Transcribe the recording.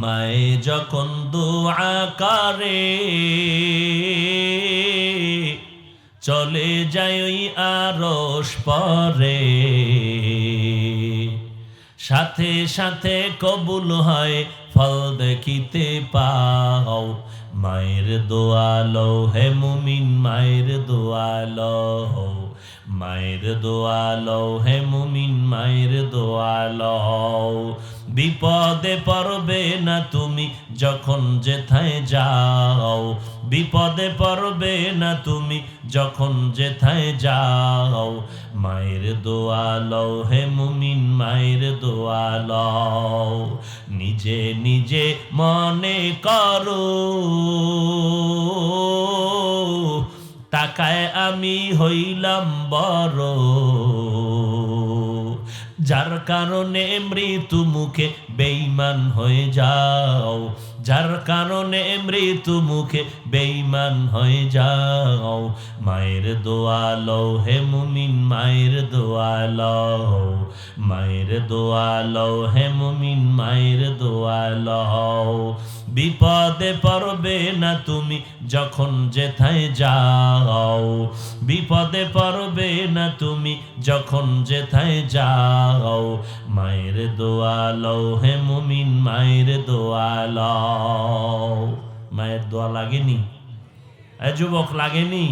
মায়ে যখন দোয়া করে, চলে যায় ওই আরস পরে। সাথে সাথে কবুল হয়, ফল দেখিতে পাও। মায়ের দোয়ালো হে মুমিন, মায়ের দোয়ালো মায়ের দোয়ালো হে মুমিন, মায়ের দোয়ালো বিপদে পড়বে না তুমি যখন যেথায় যাও। বিপদে পড়বে না তুমি যখন যেথায় যাও। মায়ের দোয়ালো হে মুমিন, মায়ের দোয়ালো নিজে নিজে মনে করো, তাকায় আমি হইলাম বড়। যার কারণে মৃত্যু মুখে বেইমান হয়ে যাও। যার কারণে মৃত্যু মুখে বেইমান হয়ে যাও। মায়ের দোয়ালো হে মুমিন, মায়ের দোয়ালো মায়ের দোয়ালো হে মুমিন, মায়ের দোয়ালো বিপদে পড়বে না তুমি যখন যেথায় যাও। বিপদে পড়বে না তুমি যখন যেথায় যাও। মায়ের দোয়ালো হে মুমিন, মায়ের দোয়ালো মায়ের দোয়া লাগেনি? এ যুবক, লাগেনি?